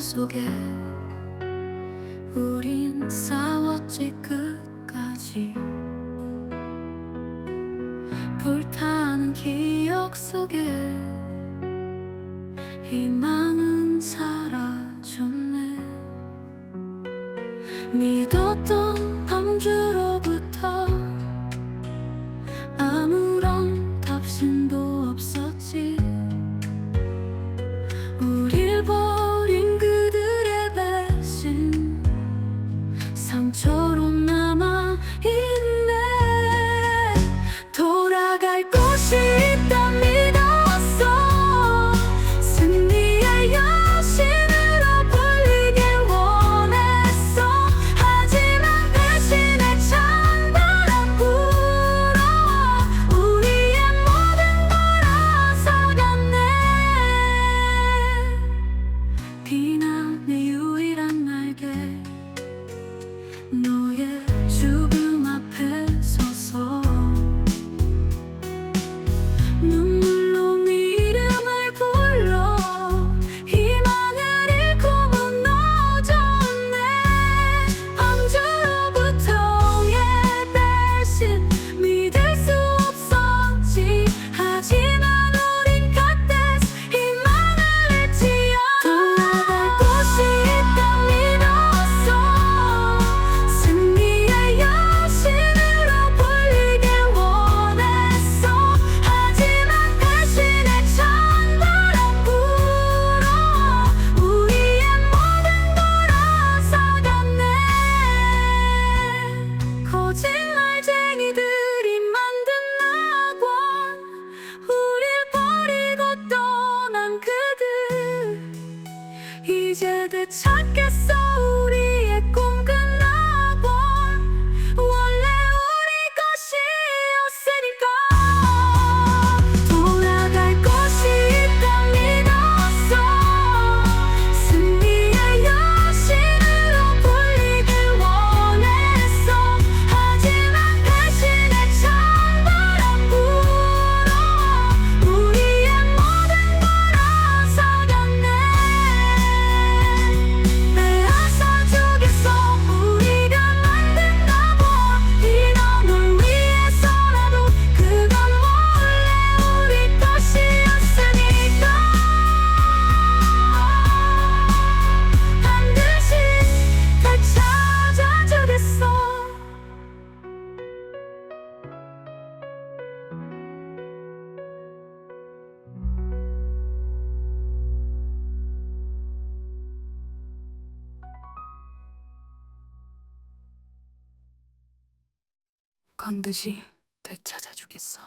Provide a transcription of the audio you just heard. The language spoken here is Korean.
속에 우린 싸웠지 끝까지. 불타는 기억 속에 이만 서로 남아 너의 그대 찾겠어. 건듯이 되찾아주겠어.